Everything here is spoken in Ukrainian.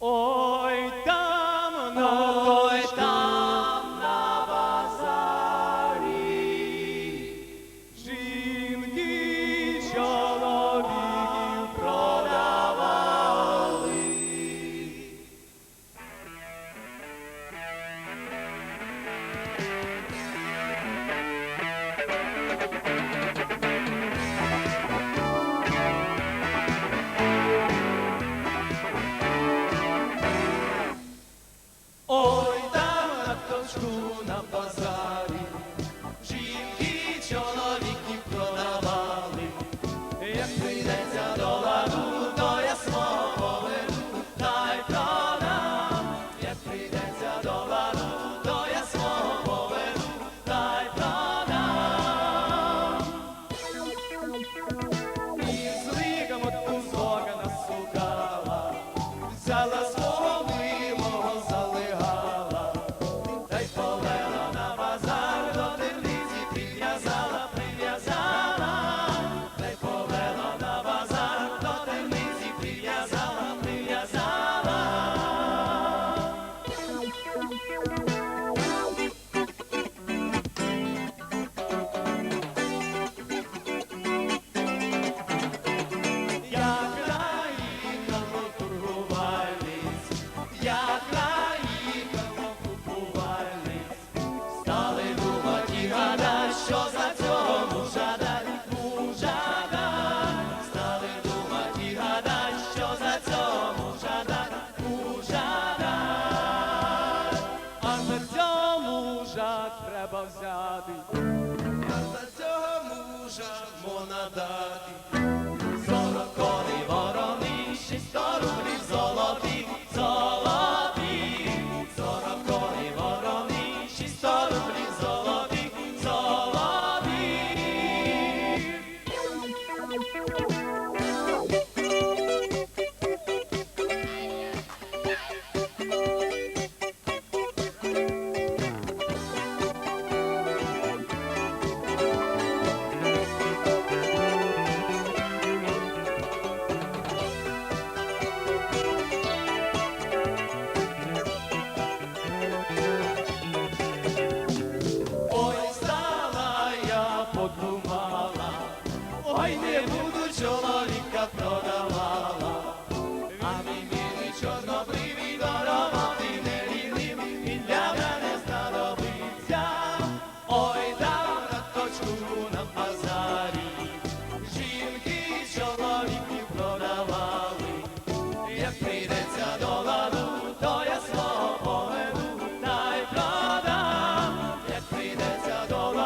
Oh. Шкуна мужа треба взяти, а за цього мужа мона. Раймунду чоловіка продавала, а мій милий чорнобривий дарував ти не рівним, він для мене знадобиться. Ой, дав на точку на базарі, жінки чоловіків продавали, як прийдеться до ладу, то я слово поведу, та й продам, як прийдеться до ладу.